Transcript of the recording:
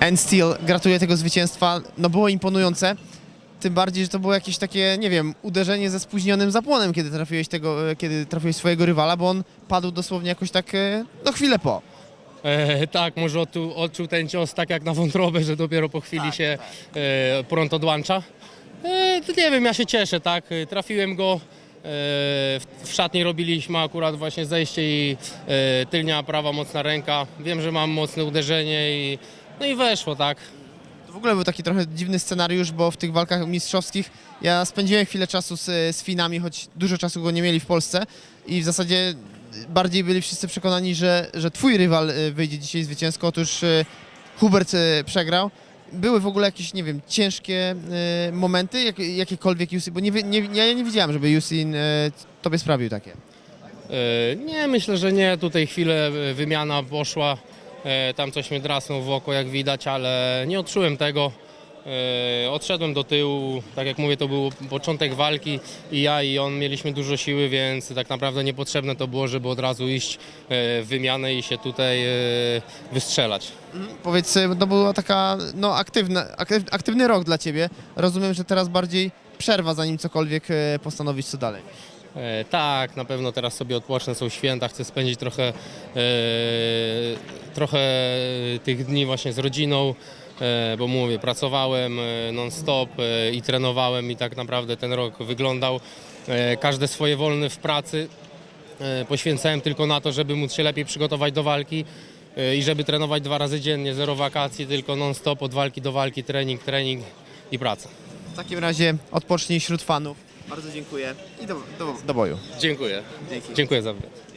End Steel gratuluję tego zwycięstwa. No było imponujące. Tym bardziej, że to było jakieś takie, nie wiem, uderzenie ze spóźnionym zapłonem, kiedy trafiłeś tego, e, kiedy trafiłeś swojego rywala, bo on padł dosłownie jakoś tak, e, no chwilę po. E, tak, może odczuł, odczuł ten cios tak jak na wątrobę, że dopiero po chwili się e, prąd odłącza. E, nie wiem, ja się cieszę, tak. E, Trafiłem go. E, w, szatni robiliśmy akurat właśnie zejście i e, tylnia prawa mocna ręka. Wiem, że mam mocne uderzenie i no i weszło, tak. To w ogóle był taki trochę dziwny scenariusz, bo w tych walkach mistrzowskich ja spędziłem chwilę czasu z, z Finami, choć dużo czasu go nie mieli w Polsce i w zasadzie bardziej byli wszyscy przekonani, że, że twój rywal e, wyjdzie dzisiaj zwycięsko. Otóż Hubert przegrał. Były w ogóle jakieś, nie wiem, ciężkie e, momenty, jak, jakiekolwiek bo nie, nie, ja nie widziałem, żeby Jusin e, tobie sprawił takie. E, Nie, myślę, że nie. Tutaj chwilę wymiana poszła. Tam coś mnie drasnął w oko, jak widać, ale nie odczułem tego. E, Odszedłem do tyłu, tak jak mówię, to był początek walki i ja i on mieliśmy dużo siły, więc tak naprawdę niepotrzebne to było, żeby od razu iść e, w wymianę i się tutaj e, wystrzelać. Powiedz, e, to była taka, no, aktywna, aktyw- aktywny rok dla ciebie. Rozumiem, że teraz bardziej przerwa, zanim cokolwiek postanowić co dalej. E, tak, na pewno teraz sobie odpocznę, są święta, chcę spędzić trochę, e, trochę tych dni właśnie z rodziną, bo mówię, pracowałem e, non-stop e, i trenowałem i tak naprawdę ten rok wyglądał. E, każde swoje wolne w pracy e, poświęcałem tylko na to, żeby móc się lepiej przygotować do walki e, i żeby trenować dwa razy dziennie, zero wakacji, tylko non-stop od walki do walki, trening, trening i praca. W takim razie odpocznij wśród fanów. Bardzo dziękuję i do, do, do boju. Dziękuję. Dzięki. Dziękuję za wywiad.